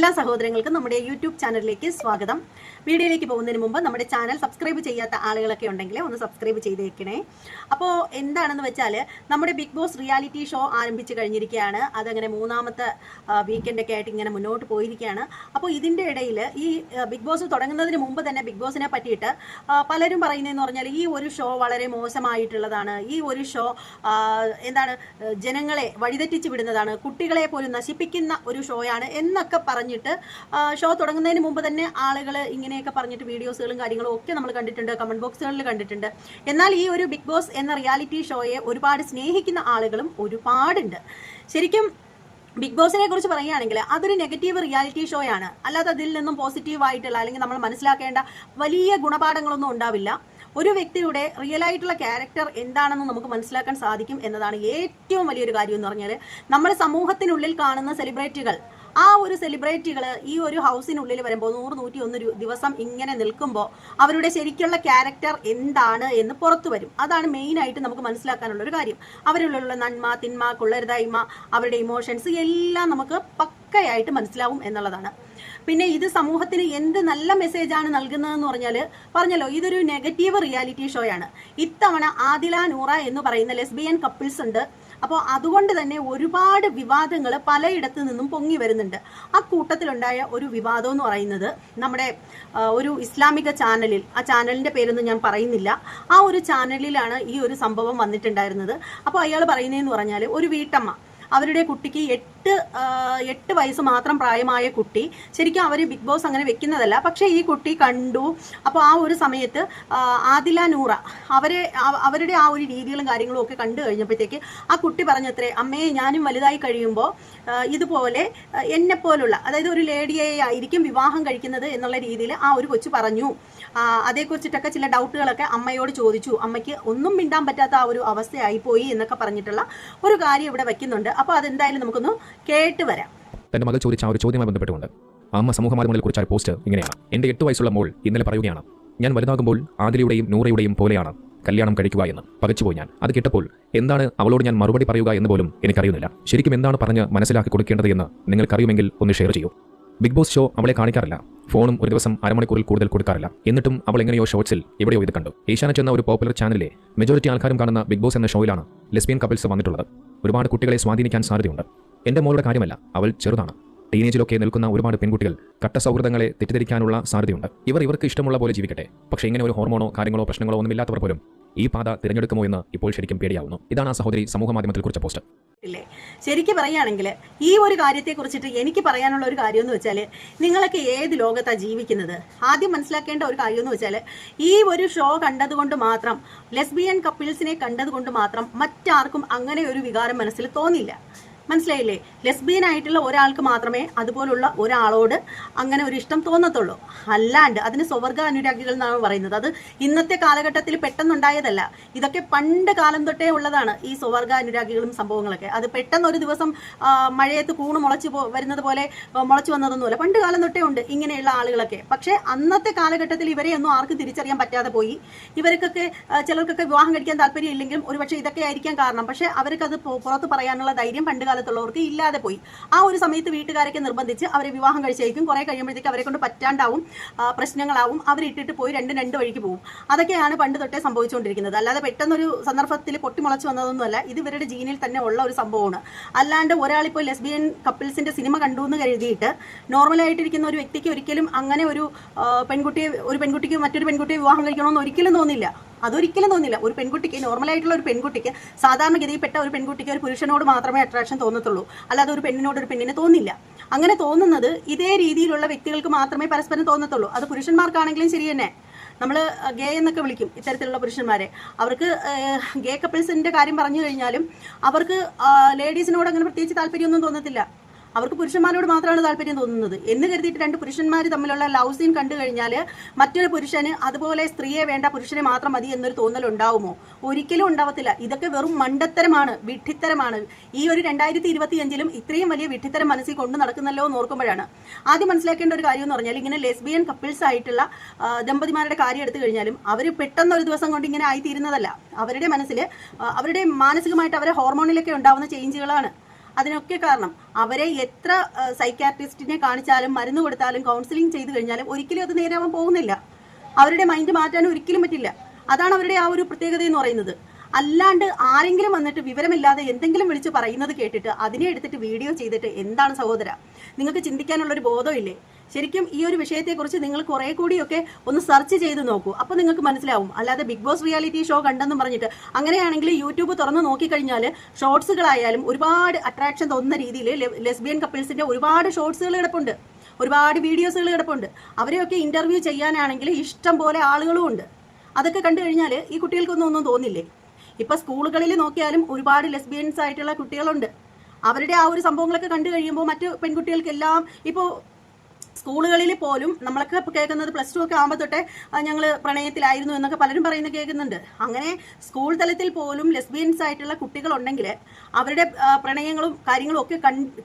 എല്ലാ സഹോദരങ്ങൾക്കും നമ്മുടെ യൂട്യൂബ് ചാനലിലേക്ക് സ്വാഗതം. വീഡിയോയിലേക്ക് പോകുന്നതിന് മുമ്പ് നമ്മുടെ ചാനൽ സബ്സ്ക്രൈബ് ചെയ്യാത്ത ആളുകളൊക്കെ ഉണ്ടെങ്കിൽ ഒന്ന് സബ്സ്ക്രൈബ് ചെയ്തേക്കണേ. അപ്പോൾ എന്താണെന്ന് വെച്ചാൽ നമ്മുടെ ബിഗ് ബോസ് റിയാലിറ്റി ഷോ ആരംഭിച്ച് കഴിഞ്ഞിരിക്കുകയാണ്. അതങ്ങനെ മൂന്നാമത്തെ വീക്കെൻഡൊക്കെ ആയിട്ട് ഇങ്ങനെ മുന്നോട്ട് പോയിരിക്കുകയാണ്. അപ്പോൾ ഇതിന്റെ ഇടയിൽ ഈ ബിഗ് ബോസ് തുടങ്ങുന്നതിന് മുമ്പ് തന്നെ ബിഗ് ബോസിനെ പറ്റിയിട്ട് പലരും പറയുന്നതെന്ന് പറഞ്ഞാൽ ഈ ഒരു ഷോ വളരെ മോശമായിട്ടുള്ളതാണ്. ഈ ഒരു ഷോ എന്താണ് ജനങ്ങളെ വഴിതെറ്റിച്ച് വിടുന്നതാണ്. കുട്ടികളെ പോലും നശിപ്പിക്കുന്ന ഒരു ഷോയാണ് എന്നൊക്കെ പറഞ്ഞിട്ട് ഷോ തുടങ്ങുന്നതിന് മുമ്പ് തന്നെ ആളുകൾ ഇങ്ങനെയൊക്കെ പറഞ്ഞിട്ട് വീഡിയോസുകളും കാര്യങ്ങളും ഒക്കെ നമ്മൾ കണ്ടിട്ടുണ്ട് കമന്റ് ബോക്സുകളിൽ കണ്ടിട്ടുണ്ട്. എന്നാൽ ഈ ഒരു ബിഗ് ബോസ് എന്ന റിയാലിറ്റി ഷോയെ ഒരുപാട് സ്നേഹിക്കുന്ന ആളുകളും ഒരുപാടുണ്ട്. ശരിക്കും ബിഗ് ബോസിനെ കുറിച്ച് പറയുകയാണെങ്കിൽ അതൊരു നെഗറ്റീവ് റിയാലിറ്റി ഷോ ആണ്. അല്ലാതെ അതിൽ നിന്നും പോസിറ്റീവ് ആയിട്ടുള്ള അല്ലെങ്കിൽ നമ്മൾ മനസ്സിലാക്കേണ്ട വലിയ ഗുണപാഠങ്ങളൊന്നും ഉണ്ടാവില്ല. ഒരു വ്യക്തിയുടെ റിയൽ ആയിട്ടുള്ള ക്യാരക്ടർ എന്താണെന്ന് നമുക്ക് മനസ്സിലാക്കാൻ സാധിക്കും എന്നതാണ് ഏറ്റവും വലിയൊരു കാര്യം എന്ന് പറഞ്ഞാൽ നമ്മുടെ സമൂഹത്തിനുള്ളിൽ കാണുന്ന സെലിബ്രിറ്റികൾ ആ ഒരു സെലിബ്രിറ്റികൾ ഈ ഒരു ഹൗസിനുള്ളിൽ വരുമ്പോൾ നൂറ് നൂറ്റി ഒന്ന് ദിവസം ഇങ്ങനെ നിൽക്കുമ്പോൾ അവരുടെ ശരിക്കുള്ള ക്യാരക്ടർ എന്താണ് എന്ന് പുറത്തു വരും. അതാണ് മെയിനായിട്ട് നമുക്ക് മനസ്സിലാക്കാനുള്ള ഒരു കാര്യം. അവരിലുള്ള നന്മ തിന്മ കൊള്ളരുതായ്മ അവരുടെ ഇമോഷൻസ് എല്ലാം നമുക്ക് പക്കയായിട്ട് മനസ്സിലാവും എന്നുള്ളതാണ്. പിന്നെ ഇത് സമൂഹത്തിന് എന്ത് നല്ല മെസ്സേജാണ് നൽകുന്നതെന്ന് പറഞ്ഞാൽ പറഞ്ഞല്ലോ ഇതൊരു നെഗറ്റീവ് റിയാലിറ്റി ഷോയാണ് ഇത്തവണ ആദില നൂറ എന്ന് പറയുന്ന ലെസ്ബിയൻ കപ്പിൾസ് ഉണ്ട്. അപ്പോൾ അതുകൊണ്ട് തന്നെ ഒരുപാട് വിവാദങ്ങൾ പലയിടത്തു നിന്നും പൊങ്ങി വരുന്നുണ്ട്. ആ കൂട്ടത്തിലുണ്ടായ ഒരു വിവാദം എന്ന് പറയുന്നത് നമ്മുടെ ഒരു ഇസ്ലാമിക ചാനലിൽ ആ ചാനലിന്റെ പേരൊന്നും ഞാൻ പറയുന്നില്ല. ആ ഒരു ചാനലിലാണ് ഈ ഒരു സംഭവം വന്നിട്ടുണ്ടായിരുന്നത്. അപ്പോൾ അയാൾ പറയുന്നതെന്ന് പറഞ്ഞാൽ ഒരു വീട്ടമ്മ അവരുടെ കുട്ടിക്ക് എട്ട് എട്ട് വയസ്സ് മാത്രം പ്രായമായ കുട്ടി ശരിക്കും അവർ ബിഗ് ബോസ് അങ്ങനെ വെക്കുന്നതല്ല. പക്ഷേ ഈ കുട്ടി കണ്ടു. അപ്പോൾ ആ ഒരു സമയത്ത് ആദില നൂറ അവരെ അവരുടെ ആ ഒരു രീതികളും കാര്യങ്ങളും ഒക്കെ കണ്ടു കഴിഞ്ഞപ്പോഴത്തേക്ക് ആ കുട്ടി പറഞ്ഞത്രേ അമ്മയെ ഞാനും വലുതായി കഴിയുമ്പോൾ ഇതുപോലെ എന്നെ പോലുള്ള അതായത് ഒരു ലേഡിയെ ആയിരിക്കും വിവാഹം കഴിക്കുന്നത് എന്നുള്ള രീതിയിൽ ആ ഒരു കൊച്ചു പറഞ്ഞു. അതേക്കുറിച്ചിട്ടൊക്കെ ചില ഡൗട്ടുകളൊക്കെ അമ്മയോട് ചോദിച്ചു. അമ്മയ്ക്ക് ഒന്നും മിണ്ടാൻ പറ്റാത്ത ആ ഒരു അവസ്ഥയായി പോയി എന്നൊക്കെ പറഞ്ഞിട്ടുള്ള ഒരു കാര്യം ഇവിടെ വയ്ക്കുന്നുണ്ട് അപ്പോൾ അതെന്തായാലും നമുക്കൊന്ന് കേട്ട് വരാം. തന്റെ മകൾ ചോദിച്ച ആ ഒരു ചോദ്യമായി ബന്ധപ്പെട്ടുകൊണ്ട് അമ്മ സമൂഹ മാധ്യമങ്ങളിൽ കുറിച്ച പോസ്റ്റ് ഇങ്ങനെയാണ്. എന്റെ എട്ട് വയസ്സുള്ള മോൾ ഇന്നലെ പറയുകയാണ് ഞാൻ വലുതാകുമ്പോൾ ആതിലയുടെയും നൂറയുടെയും പോലെയാണ് കല്യാണം കഴിക്കുക എന്ന് പകച്ചുപോയി ഞാൻ. അത് കേട്ടപ്പോൾ എന്താണ് അവളോട് ഞാൻ മറുപടി പറയുക എന്ന് പോലും എനിക്കറിയുന്നില്ല. ശരിക്കും എന്താണ് പറഞ്ഞ് മനസ്സിലാക്കി കൊടുക്കേണ്ടത് എന്ന് നിങ്ങൾക്കറിയുമെങ്കിൽ ഒന്ന് ഷെയർ ചെയ്യൂ. ബിഗ് ബോസ് ഷോ അവളെ കാണിക്കാറില്ല. ഫോണും ഒരു ദിവസം അരമണിക്കൂറിൽ കൂടുതൽ കൊടുക്കാറില്ല. എന്നിട്ടും അവൾ എങ്ങനെയോ ഷോർട്സിൽ എവിടെയോ ഇത് കണ്ടു. ഏഷ്യാനെറ്റ് എന്ന ഒരു പോപ്പുലർ ചാനലിലെ മെജോറിറ്റി ആൾക്കാരും കാണുന്ന ബിഗ് ബോസ് എന്ന ഷോയിലാണ് ലെസ്ബിയൻ കപ്പിൾസ് വന്നിട്ടുള്ളത്. ഒരുപാട് കുട്ടികളെ സ്വാധീനിക്കാൻ സാധ്യതയുണ്ട്. എന്റെ മോളുടെ കാര്യമല്ല അവൾ ചെറുതാണ്. ടീനേജിലൊക്കെ നിൽക്കുന്ന ഒരുപാട് പെൺകുട്ടികൾ കട്ട സൗഹൃദങ്ങളെ തെറ്റിദ്ധരിക്കാനുള്ള സാധ്യതയുണ്ട്. ഇവർ ഇവർക്ക് ഇഷ്ടമുള്ള പോലെ ജീവിക്കട്ടെ. പക്ഷേ ഇങ്ങനെ ഒരു ഹോർമോണോ കാര്യങ്ങളോ പ്രശ്നങ്ങളോ ഒന്നുമില്ലാത്തവർ പോലും ഈ പാത തിരഞ്ഞെടുക്കുമോ എന്ന് ഇപ്പോൾ ശരിക്കും പേടിയാവുന്നു. ഇതാണ് ആ സഹോദരി സമൂഹ മാധ്യമത്തിൽ കുറിച്ച പോസ്റ്റ്. ഇല്ലേ? ശരിക്കും പറയുകയാണെങ്കിൽ ഈ ഒരു കാര്യത്തെ കുറിച്ചിട്ട് എനിക്ക് പറയാനുള്ള ഒരു കാര്യം എന്ന് വെച്ചാൽ നിങ്ങളൊക്കെ ഏത് ലോകത്താണ് ജീവിക്കുന്നത്? ആദ്യം മനസ്സിലാക്കേണ്ട ഒരു കാര്യം എന്ന് വെച്ചാൽ ഈ ഒരു ഷോ കണ്ടതുകൊണ്ട് മാത്രം ലെസ്ബിയൻ കപ്പിൾസിനെ കണ്ടതുകൊണ്ട് മാത്രം മറ്റാർക്കും അങ്ങനെ ഒരു വികാരം മനസ്സിൽ തോന്നില്ല മനസ്സിലായില്ലേ? ലെസ്ബിയൻ ആയിട്ടുള്ള ഒരാൾക്ക് മാത്രമേ അതുപോലുള്ള ഒരാളോട് അങ്ങനെ ഒരു ഇഷ്ടം തോന്നത്തുള്ളൂ. അല്ലാണ്ട് അതിന് സ്വവർഗ അനുരാഗികൾ എന്നാണ് പറയുന്നത്. അത് ഇന്നത്തെ കാലഘട്ടത്തിൽ പെട്ടെന്നുണ്ടായതല്ല. ഇതൊക്കെ പണ്ട് കാലം തൊട്ടേ ഉള്ളതാണ് ഈ സ്വവർഗ അനുരാഗികളും സംഭവങ്ങളൊക്കെ. അത് പെട്ടെന്ന് ഒരു ദിവസം മഴയത്ത് കൂണ് മുളച്ച് വരുന്നത് പോലെ മുളച്ചു വന്നതൊന്നുമല്ല. പണ്ട് കാലം തൊട്ടേ ഉണ്ട് ഇങ്ങനെയുള്ള ആളുകളൊക്കെ. പക്ഷേ അന്നത്തെ കാലഘട്ടത്തിൽ ഇവരെ ഒന്നും ആർക്കും തിരിച്ചറിയാൻ പറ്റാതെ പോയി. ഇവർക്കൊക്കെ ചിലർക്കൊക്കെ വിവാഹം കഴിക്കാൻ താല്പര്യം ഇല്ലെങ്കിലും ഒരുപക്ഷെ ഇതൊക്കെ ആയിരിക്കാം കാരണം. പക്ഷേ അവർക്കത് പുറത്ത് പറയാനുള്ള ധൈര്യം പണ്ട് കാലത്തുള്ളവർക്ക് ഇല്ലാതെ പോയി. ആ ഒരു സമയത്ത് വീട്ടുകാരൊക്കെ നിർബന്ധിച്ച് അവരെ വിവാഹം കഴിച്ചേക്കും. കുറെ കഴിയുമ്പോഴത്തേക്ക് അവരെ കൊണ്ട് പറ്റാണ്ടാവും പ്രശ്നങ്ങളാവും. അവരിട്ടിട്ട് പോയി രണ്ടും രണ്ട് വഴിക്ക് പോകും. അതൊക്കെയാണ് പണ്ട് തൊട്ടേ സംഭവിച്ചുകൊണ്ടിരിക്കുന്നത്. അല്ലാതെ പെട്ടെന്നൊരു സന്ദർഭത്തിൽ പൊട്ടിമുളച്ച് വന്നതൊന്നുമല്ല. ഇത് ഇവരുടെ ജീനിൽ തന്നെ ഉള്ള ഒരു സംഭവമാണ്. അല്ലാണ്ട് ഒരാളിപ്പോൾ ലെസ്ബിയൻ കപ്പിൾസിന്റെ സിനിമ കണ്ടു എന്ന് കരുതിയിട്ട് നോർമലായിട്ടിരിക്കുന്ന ഒരു വ്യക്തിക്ക് ഒരിക്കലും അങ്ങനെ ഒരു പെൺകുട്ടിയെ ഒരു പെൺകുട്ടിക്ക് മറ്റൊരു പെൺകുട്ടിയെ വിവാഹം കഴിക്കണമെന്ന് ഒരിക്കലും തോന്നില്ല. അതൊരിക്കലും തോന്നില്ല. ഒരു പെൺകുട്ടിക്ക് നോർമലായിട്ടുള്ള ഒരു പെൺകുട്ടിക്ക് സാധാരണഗതിയിൽപ്പെട്ട ഒരു പെൺകുട്ടിക്ക് ഒരു പുരുഷനോട് മാത്രമേ അട്രാക്ഷൻ തോന്നത്തുള്ളൂ. അല്ലാതെ ഒരു പെണ്ണിനോട് ഒരു പെണ്ണിനെ തോന്നില്ല. അങ്ങനെ തോന്നുന്നത് ഇതേ രീതിയിലുള്ള വ്യക്തികൾക്ക് മാത്രമേ പരസ്പരം തോന്നത്തുള്ളൂ. അത് പുരുഷന്മാർക്കാണെങ്കിലും ശരി തന്നെ. നമ്മൾ ഗേ എന്നൊക്കെ വിളിക്കും ഇത്തരത്തിലുള്ള പുരുഷന്മാരെ. അവർക്ക് ഗേ കപ്പിൾസിന്റെ കാര്യം പറഞ്ഞു കഴിഞ്ഞാലും അവർക്ക് ലേഡീസിനോട് അങ്ങനെ പ്രത്യേകിച്ച് താല്പര്യമൊന്നും തോന്നത്തില്ല. അവർക്ക് പുരുഷന്മാരോട് മാത്രമാണ് താല്പര്യം തോന്നുന്നത്. എന്ന് കരുതിയിട്ട് രണ്ട് പുരുഷന്മാർ തമ്മിലുള്ള ലവ് സീൻ കണ്ടു കഴിഞ്ഞാൽ മറ്റൊരു പുരുഷന് അതുപോലെ സ്ത്രീയെ വേണ്ട പുരുഷനെ മാത്രം മതി എന്നൊരു തോന്നൽ ഉണ്ടാവുമോ? ഒരിക്കലും ഉണ്ടാവത്തില്ല. ഇതൊക്കെ വെറും മണ്ടത്തരമാണ് വിഡ്ഢിത്തരമാണ്. ഈ ഒരു രണ്ടായിരത്തി ഇരുപത്തി അഞ്ചിലും ഇത്രയും വലിയ വിഡ്ഢിത്തരം മനസ്സിൽ കൊണ്ട് നടക്കുന്നല്ലോ എന്ന് ഓർക്കുമ്പോഴാണ്. ആദ്യം മനസ്സിലാക്കേണ്ട ഒരു കാര്യം എന്ന് പറഞ്ഞാൽ ഇങ്ങനെ ലെസ്ബിയൻ കപ്പിൾസ് ആയിട്ടുള്ള ദമ്പതിമാരുടെ കാര്യം എടുത്തു കഴിഞ്ഞാലും അവർ പെട്ടെന്ന് ഒരു ദിവസം കൊണ്ട് ഇങ്ങനെ ആയിത്തീരുന്നതല്ല. അവരുടെ മനസ്സിൽ അവരുടെ മാനസികമായിട്ട് അവരെ ഹോർമോണിലൊക്കെ ഉണ്ടാവുന്ന ചേഞ്ചുകളാണ് അതിനൊക്കെ കാരണം അവരെ എത്ര സൈക്കാട്രിസ്റ്റിനെ കാണിച്ചാലും മരുന്ന് കൊടുത്താലും കൗൺസിലിംഗ് ചെയ്തു കഴിഞ്ഞാലും ഒരിക്കലും അത് നേരാവാൻ പോകുന്നില്ല. അവരുടെ മൈൻഡ് മാറ്റാൻ ഒരിക്കലും പറ്റില്ല. അതാണ് അവരുടെ ആ ഒരു പ്രത്യേകത എന്ന് പറയുന്നത്. അല്ലാണ്ട് ആരെങ്കിലും വന്നിട്ട് വിവരമില്ലാതെ എന്തെങ്കിലും വിളിച്ച് പറയുന്നത് കേട്ടിട്ട് അതിനെ എടുത്തിട്ട് വീഡിയോ ചെയ്തിട്ട് എന്താണ് സഹോദര? നിങ്ങൾക്ക് ചിന്തിക്കാനുള്ളൊരു ബോധമില്ലേ? ശരിക്കും ഈ ഒരു വിഷയത്തെക്കുറിച്ച് നിങ്ങൾ കുറെ കൂടിയൊക്കെ ഒന്ന് സെർച്ച് ചെയ്ത് നോക്കൂ. അപ്പോൾ നിങ്ങൾക്ക് മനസ്സിലാവും. അല്ലാതെ ബിഗ് ബോസ് റിയാലിറ്റി ഷോ കണ്ടെന്ന് പറഞ്ഞിട്ട് അങ്ങനെയാണെങ്കിൽ യൂട്യൂബ് തുറന്ന് നോക്കിക്കഴിഞ്ഞാൽ ഷോർട്സുകളായാലും ഒരുപാട് അട്രാക്ഷൻ തോന്നുന്ന രീതിയിൽ ലെസ്ബിയൻ കപ്പിൾസിന്റെ ഒരുപാട് ഷോർട്സുകൾ കിടപ്പുണ്ട്. ഒരുപാട് വീഡിയോസുകൾ കിടപ്പുണ്ട്. അവരെയൊക്കെ ഇന്റർവ്യൂ ചെയ്യാനാണെങ്കിൽ ഇഷ്ടം പോലെ ആളുകളും ഉണ്ട്. അതൊക്കെ കണ്ടു കഴിഞ്ഞാൽ ഈ കുട്ടികൾക്കൊന്നും ഒന്നും തോന്നില്ലേ? ഇപ്പൊ സ്കൂളുകളിൽ നോക്കിയാലും ഒരുപാട് ലെസ്ബിയൻസ് ആയിട്ടുള്ള കുട്ടികളുണ്ട്. അവരുടെ ആ ഒരു സംഭവങ്ങളൊക്കെ കണ്ടു കഴിയുമ്പോൾ മറ്റു പെൺകുട്ടികൾക്കെല്ലാം ഇപ്പോൾ സ്കൂളുകളിൽ പോലും നമ്മളൊക്കെ കേൾക്കുന്നത് പ്ലസ് ടു ഒക്കെ ആകുമ്പോൾ തൊട്ടേ ഞങ്ങൾ പ്രണയത്തിലായിരുന്നു എന്നൊക്കെ പലരും പറയുന്നത് കേൾക്കുന്നുണ്ട്. അങ്ങനെ സ്കൂൾ തലത്തിൽ പോലും ലെസ്ബിയൻസ് ആയിട്ടുള്ള കുട്ടികളുണ്ടെങ്കിൽ അവരുടെ പ്രണയങ്ങളും കാര്യങ്ങളും ഒക്കെ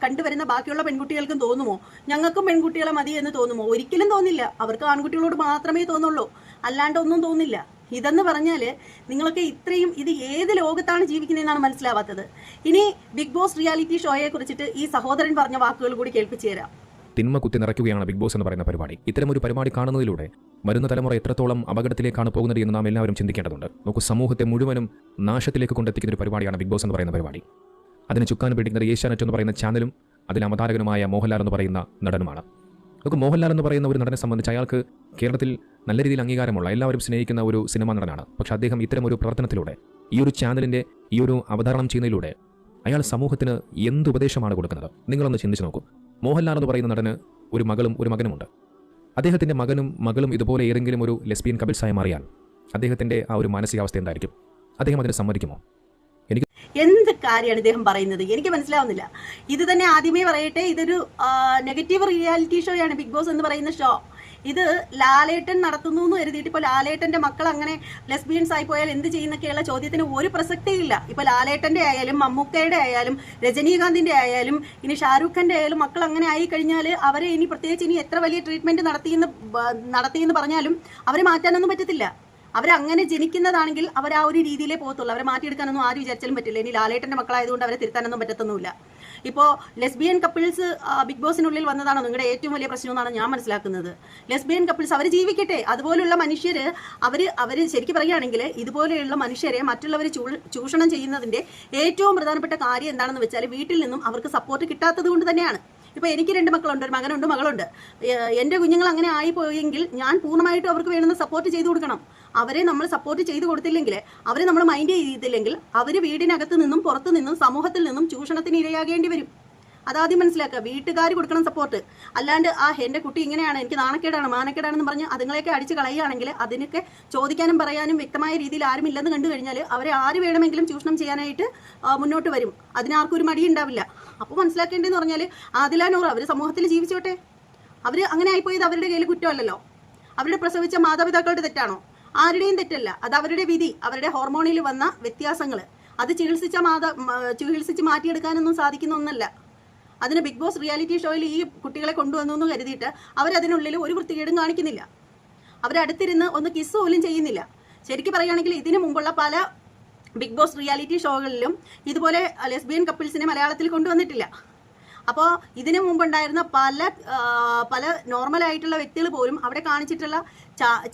കണ്ടുവരുന്ന ബാക്കിയുള്ള പെൺകുട്ടികൾക്കും തോന്നുമോ? ഞങ്ങൾക്കും പെൺകുട്ടികളെ മതി എന്ന് തോന്നുമോ? ഒരിക്കലും തോന്നില്ല. അവർക്ക് ആൺകുട്ടികളോട് മാത്രമേ തോന്നുള്ളൂ. അല്ലാണ്ട് ഒന്നും തോന്നില്ല. ഇതെന്ന് പറഞ്ഞാൽ നിങ്ങളൊക്കെ ഇത്രയും ഇത് ഏത് ലോകത്താണ് ജീവിക്കുന്നതെന്നാണ് മനസ്സിലാവാത്തത്. ഇനി ബിഗ് ബോസ് റിയാലിറ്റി ഷോയെ കുറിച്ചിട്ട് ഈ സഹോദരൻ പറഞ്ഞ വാക്കുകൾ കൂടി കേൾപ്പിച്ചു തരാം. തിന്മ കുത്തി നിറയ്ക്കുകയാണ് ബിഗ് ബോസ് എന്ന് പറയുന്ന പരിപാടി. ഇത്തരം ഒരു പരിപാടി കാണുന്നതിലൂടെ വരുന്ന തലമുറ എത്രത്തോളം അപകടത്തിലേക്കാണ് പോകുന്നത് എന്ന് നാം എല്ലാവരും ചിന്തിക്കേണ്ടതുണ്ട്. നോക്കൂ സമൂഹത്തെ മുഴുവനും നാശത്തിലേക്ക് കൊണ്ടെത്തിക്കുന്ന ഒരു പരിപാടിയാണ് ബിഗ് ബോസ് എന്ന് പറയുന്ന പരിപാടി. അതിന് ചുക്കാൻ പിടിക്കുന്നത് ഏഷ്യാനെറ്റ് എന്ന് പറയുന്ന ചാനലും അതിൽ അവതാരകനുമായ മോഹൻലാൽ എന്ന് പറയുന്ന നടനുമാണ്. നമുക്ക് മോഹൻലാൽ എന്ന് പറയുന്ന ഒരു നടനെ സംബന്ധിച്ച് അയാൾക്ക് കേരളത്തിൽ നല്ല രീതിയിൽ അംഗീകാരമുള്ള എല്ലാവരും സ്നേഹിക്കുന്ന ഒരു സിനിമാ നടനാണ്. പക്ഷേ അദ്ദേഹം ഇത്തരം ഒരു പ്രവർത്തനത്തിലൂടെ ഈ ഒരു ചാനലിന്റെ ഈ ഒരു അവതരണം ചെയ്യുന്നതിലൂടെ അയാൾ സമൂഹത്തിന് എന്ത് ഉപദേശമാണ് കൊടുക്കുന്നത്? നിങ്ങളൊന്ന് ചിന്തിച്ച് നോക്കൂ. മോഹൻലാൽ എന്ന് പറയുന്ന നടന് ഒരു മകളും ഒരു മകനുമുണ്ട്. അദ്ദേഹത്തിന്റെ മകനും മകളും ഇതുപോലെ ഏതെങ്കിലും ഒരു ലെസ്ബിയൻ കപിൾസായി മാറിയാൽ അദ്ദേഹത്തിന്റെ ആ ഒരു മാനസികാവസ്ഥ എന്തായിരിക്കും? അദ്ദേഹം അതിനെ സമ്മതിക്കുമോ? എനിക്ക് എന്ത് കാര്യമാണ് ഇദ്ദേഹം പറയുന്നത്? എനിക്ക് മനസ്സിലാവുന്നില്ല. ഇത് തന്നെ ആദ്യമേ പറയട്ടെ ഇതൊരു നെഗറ്റീവ് റിയാലിറ്റി ഷോയാണ് ബിഗ് ബോസ് എന്ന് പറയുന്ന ഷോ ഇത് ലാലേട്ടൻ നടത്തുന്നു എന്ന് കരുതിയിട്ട് ഇപ്പോൾ ലാലേട്ടന്റെ മക്കൾ അങ്ങനെ ലെസ്ബിയൻസ് ആയി പോയാൽ എന്ത് ചെയ്യുന്നൊക്കെയുള്ള ചോദ്യത്തിന് ഒരു പ്രസക്തിയില്ല ഇപ്പൊ ലാലേട്ടന്റെ ആയാലും മമ്മൂക്കയുടെ ആയാലും രജനീകാന്തിന്റെ ആയാലും ഇനി ഷാരൂഖ് ഖാന്റെ ആയാലും മക്കൾ അങ്ങനെ ആയി കഴിഞ്ഞാൽ അവരെ ഇനി പ്രത്യേകിച്ച് ഇനി എത്ര വലിയ ട്രീറ്റ്മെന്റ് നടത്തിയെന്ന് നടത്തിയെന്ന് പറഞ്ഞാലും അവരെ മാറ്റാനൊന്നും പറ്റത്തില്ല. അവരങ്ങനെ ജനിക്കുന്നതാണെങ്കിൽ അവർ ആ ഒരു രീതിയിലേ പോകത്തുള്ളൂ. അവരെ മാറ്റിയെടുക്കാനൊന്നും ആരും വിചാരിച്ചാലും പറ്റില്ല. ഇനി ലാലേട്ടന്റെ മക്കളായതുകൊണ്ട് അവരെ തിരുത്താനൊന്നും പറ്റത്തൊന്നുമില്ല. ഇപ്പോൾ ലെസ്ബിയൻ കപ്പിൾസ് ബിഗ് ബോസിനുള്ളിൽ വന്നതാണോ നിങ്ങളുടെ ഏറ്റവും വലിയ പ്രശ്നം എന്നാണ് ഞാൻ മനസ്സിലാക്കുന്നത്. ലെസ്ബിയൻ കപ്പിൾസ് അവർ ജീവിക്കട്ടെ. അതുപോലുള്ള മനുഷ്യർ അവർ അവർ ശരിക്കും പറയുകയാണെങ്കിൽ ഇതുപോലെയുള്ള മനുഷ്യരെ മറ്റുള്ളവർ ചൂഷണം ചെയ്യുന്നതിന്റെ ഏറ്റവും പ്രധാനപ്പെട്ട കാര്യം എന്താണെന്ന് വെച്ചാൽ വീട്ടിൽ നിന്നും അവർക്ക് സപ്പോർട്ട് കിട്ടാത്തത് കൊണ്ട് തന്നെയാണ്. ഇപ്പൊ എനിക്ക് രണ്ട് മക്കളുണ്ട് ഒരു മകനുണ്ട് മകളുണ്ട്. എന്റെ കുഞ്ഞുങ്ങൾ അങ്ങനെ ആയി പോയെങ്കിൽ ഞാൻ പൂർണമായിട്ട് അവർക്ക് വേണ്ടുന്ന സപ്പോർട്ട് ചെയ്തു കൊടുക്കണം. അവരെ നമ്മൾ സപ്പോർട്ട് ചെയ്തു കൊടുത്തില്ലെങ്കിൽ അവരെ നമ്മൾ മൈൻഡ് ചെയ്തില്ലെങ്കിൽ അവർ വീടിനകത്ത് നിന്നും പുറത്തു നിന്നും സമൂഹത്തിൽ നിന്നും ചൂഷണത്തിന് ഇരയാകേണ്ടി വരും. അതാദ്യം മനസ്സിലാക്കുക. വീട്ടുകാർ കൊടുക്കണം സപ്പോർട്ട് അല്ലാണ്ട് ആ എന്റെ കുട്ടി ഇങ്ങനെയാണ് എനിക്ക് നാണക്കേടാണ് മാനക്കേടാണെന്ന് പറഞ്ഞ് അതുങ്ങളെയൊക്കെ അടിച്ച് കളയുകയാണെങ്കിൽ അതിനൊക്കെ ചോദിക്കാനും പറയാനും വ്യക്തമായ രീതിയിൽ ആരും ഇല്ലെന്ന് കണ്ടു കഴിഞ്ഞാൽ അവരെ ആര് വേണമെങ്കിലും ചൂഷണം ചെയ്യാനായിട്ട് മുന്നോട്ട് വരും. അതിനാർക്കും ഒരു മടി ഉണ്ടാവില്ല അപ്പോൾ മനസ്സിലാക്കേണ്ടതെന്ന് പറഞ്ഞാൽ ആദില നൂറ് അവർ സമൂഹത്തിൽ ജീവിച്ചോട്ടെ. അവർ അങ്ങനെ ആയിപ്പോയത് അവരുടെ കയ്യിൽ കുറ്റമല്ലല്ലോ. അവരുടെ പ്രസവിച്ച മാതാപിതാക്കളുടെ തെറ്റാണോ? ആരുടെയും തെറ്റല്ല. അത് അവരുടെ വിധി അവരുടെ ഹോർമോണിൽ വന്ന വ്യത്യാസങ്ങൾ അത് ചികിത്സിച്ച മാതാ ചികിത്സിച്ച് മാറ്റിയെടുക്കാനൊന്നും സാധിക്കുന്ന ഒന്നല്ല. അതിന് ബിഗ് ബോസ് റിയാലിറ്റി ഷോയിൽ ഈ കുട്ടികളെ കൊണ്ടുവന്നു എന്ന് കരുതിയിട്ട് അവരതിനുള്ളിൽ ഒരു വൃത്തികേടും കാണിക്കുന്നില്ല. അവരടുത്തിരുന്ന് ഒന്ന് കിസ് പോലും ചെയ്യുന്നില്ല. ശരിക്കും പറയുകയാണെങ്കിൽ ഇതിനു മുമ്പുള്ള പല ബിഗ് ബോസ് റിയാലിറ്റി ഷോകളിലും ഇതുപോലെ ലെസ്ബിയൻ കപ്പിൾസിനെ മലയാളത്തിൽ കൊണ്ടുവന്നിട്ടില്ല. അപ്പോൾ ഇതിനു മുമ്പുണ്ടായിരുന്ന പല പല നോർമൽ ആയിട്ടുള്ള വ്യക്തികൾ പോലും അവിടെ കാണിച്ചിട്ടുള്ള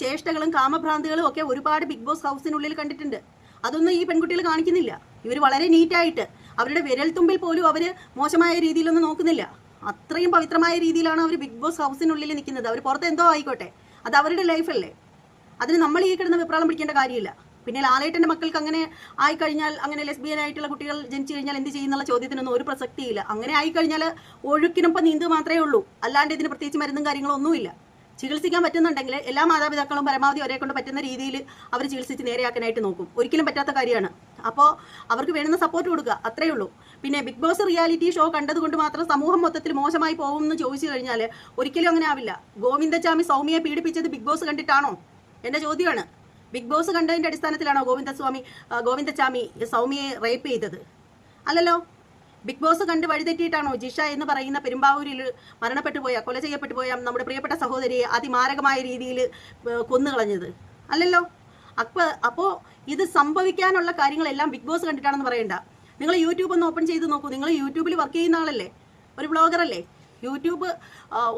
ചേഷ്ടകളും കാമഭ്രാന്തികളും ഒക്കെ ഒരുപാട് ബിഗ് ബോസ് ഹൗസിനുള്ളിൽ കണ്ടിട്ടുണ്ട്. അതൊന്നും ഈ പെൺകുട്ടികൾ കാണിക്കുന്നില്ല. ഇവർ വളരെ നീറ്റായിട്ട് അവരുടെ വിരൽത്തുമ്പിൽ പോലും അവർ മോശമായ രീതിയിലൊന്നും നോക്കുന്നില്ല. അത്രയും പവിത്രമായ രീതിയിലാണ് അവർ ബിഗ് ബോസ് ഹൗസിനുള്ളിൽ നിൽക്കുന്നത്. അവർ പുറത്ത് എന്തോ ആയിക്കോട്ടെ. അത് അവരുടെ ലൈഫല്ലേ. അതിന് നമ്മൾ ഈ കിടന്ന് വിപ്രാളം പിടിക്കേണ്ട കാര്യമില്ല. പിന്നെ ലാലേട്ടന്റെ മക്കൾക്ക് അങ്ങനെ ആയിക്കഴിഞ്ഞാൽ അങ്ങനെ ലെസ്ബിയൻ ആയിട്ടുള്ള കുട്ടികൾ ജനിച്ചു കഴിഞ്ഞാൽ എന്ത് ചെയ്യുന്നുള്ള ചോദ്യത്തിനൊന്നും ഒരു പ്രസക്തിയില്ല. അങ്ങനെ ആയി കഴിഞ്ഞാൽ ഒഴുക്കിനൊപ്പം നീന്തു മാത്രമേ ഉള്ളൂ. അല്ലാണ്ട് ഇതിന് പ്രത്യേകിച്ച് മരുന്നും കാര്യങ്ങളൊന്നുമില്ല ചികിത്സിക്കാൻ പറ്റുന്നുണ്ടെങ്കിൽ എല്ലാ മാതാപിതാക്കളും പരമാവധി ഒരേ കൊണ്ട് പറ്റുന്ന രീതിയിൽ അവർ ചികിത്സിച്ച് നേരെയാക്കാനായിട്ട് നോക്കും. ഒരിക്കലും പറ്റാത്ത കാര്യമാണ്. അപ്പോൾ അവർക്ക് വേണ്ടുന്ന സപ്പോർട്ട് കൊടുക്കുക. അത്രയേ ഉള്ളൂ. പിന്നെ ബിഗ് ബോസ് റിയാലിറ്റി ഷോ കണ്ടതുകൊണ്ട് മാത്രം സമൂഹം മൊത്തത്തിൽ മോശമായി പോകും എന്ന് ചോദിച്ചു കഴിഞ്ഞാൽ ഒരിക്കലും അങ്ങനെ ആവില്ല. ഗോവിന്ദചാമി സൗമ്യയെ പീഡിപ്പിച്ചത് ബിഗ് ബോസ് കണ്ടിട്ടാണോ? എന്റെ ചോദ്യമാണ്. ബിഗ് ബോസ് കണ്ടതിന്റെ അടിസ്ഥാനത്തിലാണോ ഗോവിന്ദസ്വാമി ഗോവിന്ദച്ചാമി സൗമ്യയെ റേപ്പ് ചെയ്തത്? അല്ലല്ലോ. ബിഗ് ബോസ് കണ്ട് വഴിതെറ്റിയിട്ടാണോ ജിഷ എന്ന് പറയുന്ന പെരുമ്പാവൂരിൽ മരണപ്പെട്ടു പോയ കൊല ചെയ്യപ്പെട്ടു പോയ നമ്മുടെ പ്രിയപ്പെട്ട സഹോദരിയെ അതിമാരകമായ രീതിയിൽ കൊന്നുകളഞ്ഞത്? അല്ലല്ലോ. അപ്പൊ അപ്പോ ഇത് സംഭവിക്കാനുള്ള കാര്യങ്ങളെല്ലാം ബിഗ് ബോസ് കണ്ടിട്ടാണെന്ന് പറയണ്ട. നിങ്ങൾ യൂട്യൂബ് ഒന്ന് ഓപ്പൺ ചെയ്ത് നോക്കൂ. നിങ്ങൾ യൂട്യൂബിൽ വർക്ക് ചെയ്യുന്ന ആളല്ലേ? ഒരു ബ്ലോഗർ അല്ലേ? യൂട്യൂബ്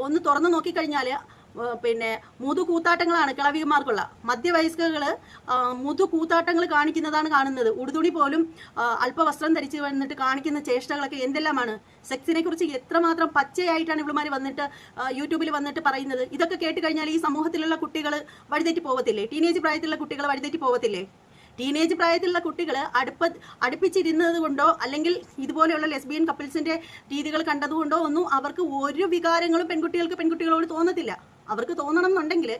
ഒന്ന് തുറന്നു നോക്കിക്കഴിഞ്ഞാൽ പിന്നെ മുതു കൂത്താട്ടങ്ങളാണ് കിളവിമാർക്കുള്ള മധ്യവയസ്കകൾ മുതു കൂത്താട്ടങ്ങൾ കാണിക്കുന്നതാണ് കാണുന്നത്. ഉടുതുണി പോലും അല്പ അല്പവസ്ത്രം ധരിച്ച് വന്നിട്ട് കാണിക്കുന്ന ചേഷ്ടകളൊക്കെ എന്തെല്ലാമാണ്? സെക്സിനെ കുറിച്ച് എത്രമാത്രം പച്ചയായിട്ടാണ് ഇവളുമാർ വന്നിട്ട് യൂട്യൂബിൽ വന്നിട്ട് പറയുന്നത്? ഇതൊക്കെ കേട്ട് കഴിഞ്ഞാൽ ഈ സമൂഹത്തിലുള്ള കുട്ടികൾ വഴിതെറ്റി പോകത്തില്ലേ ടീനേജ് പ്രായത്തിലുള്ള കുട്ടികൾ വഴിതെറ്റി പോകത്തില്ലേ ടീനേജ് പ്രായത്തിലുള്ള കുട്ടികൾ അടുപ്പ അടുപ്പിച്ചിരുന്നത് കൊണ്ടോ അല്ലെങ്കിൽ ഇതുപോലെയുള്ള ലെസ്ബിയൻ കപ്പിൾസിന്റെ രീതികൾ കണ്ടതുകൊണ്ടോ ഒന്നും അവർക്ക് ഒരു വികാരങ്ങളും പെൺകുട്ടികൾക്ക് പെൺകുട്ടികളോട് തോന്നത്തില്ല. അവർക്ക് തോന്നണം എന്നുണ്ടെങ്കിൽ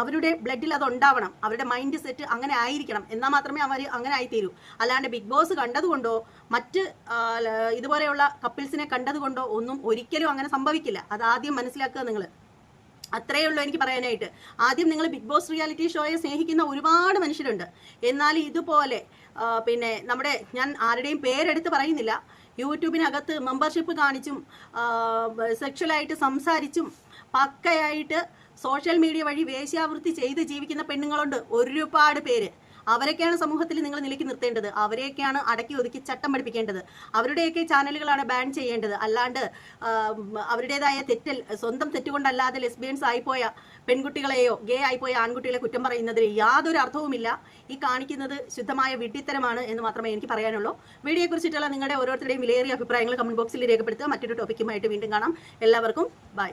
അവരുടെ ബ്ലഡിൽ അത് ഉണ്ടാവണം. അവരുടെ മൈൻഡ് സെറ്റ് അങ്ങനെ ആയിരിക്കണം. എന്നാൽ മാത്രമേ അവർ അങ്ങനെ ആയിത്തീരൂ. അല്ലാണ്ട് ബിഗ് ബോസ് കണ്ടതുകൊണ്ടോ മറ്റ് ഇതുപോലെയുള്ള കപ്പിൾസിനെ കണ്ടതുകൊണ്ടോ ഒന്നും ഒരിക്കലും അങ്ങനെ സംഭവിക്കില്ല. അത് ആദ്യം മനസ്സിലാക്കുക നിങ്ങൾ അത്രയേ ഉള്ളൂ എനിക്ക് പറയാനായിട്ട്. ആദ്യം നിങ്ങൾ ബിഗ് ബോസ് റിയാലിറ്റി ഷോയെ സ്നേഹിക്കുന്ന ഒരുപാട് മനുഷ്യരുണ്ട്. എന്നാൽ ഇതുപോലെ പിന്നെ നമ്മുടെ ഞാൻ ആരുടെയും പേരെടുത്ത് പറയുന്നില്ല. യൂട്യൂബിനകത്ത് മെമ്പർഷിപ്പ് കാണിച്ചും സെക്ഷലായിട്ട് സംസാരിച്ചും പക്കയായിട്ട് സോഷ്യൽ മീഡിയ വഴി വേശ്യാവൃത്തി ചെയ്ത് ജീവിക്കുന്ന പെണ്ണുങ്ങളുണ്ട്. ഒരുപാട് പേര്. അവരൊക്കെയാണ് സമൂഹത്തിൽ നിങ്ങൾ നിലയ്ക്ക് നിർത്തേണ്ടത്. അവരെയൊക്കെയാണ് അടക്കി ഒതുക്കി ചട്ടം പഠിപ്പിക്കേണ്ടത്. അവരുടെയൊക്കെ ചാനലുകളാണ് ബാൻ ചെയ്യേണ്ടത്. അല്ലാണ്ട് അവരുടേതായ തെറ്റൽ സ്വന്തം തെറ്റുകൊണ്ടല്ലാതെ ലെസ്ബിയൻസ് ആയിപ്പോയ പെൺകുട്ടികളെയോ ഗേ ആയിപ്പോയ ആൺകുട്ടികളെ കുറ്റം പറയുന്നതിൽ യാതൊരു അർത്ഥവുമില്ല. ഈ കാണിക്കുന്നത് ശുദ്ധമായ വിഡ്ഢിത്തരമാണ് എന്ന് മാത്രമേ എനിക്ക് പറയാനുള്ളൂ. വീഡിയോയെക്കുറിച്ചിട്ടുള്ള നിങ്ങളുടെ ഓരോരുത്തരുടെയും വിലയേറിയ അഭിപ്രായങ്ങൾ കമന്റ് ബോക്സിൽ രേഖപ്പെടുത്തുക. മറ്റൊരു ടോപ്പിക്കുമായിട്ട് വീണ്ടും കാണാം. എല്ലാവർക്കും ബൈ.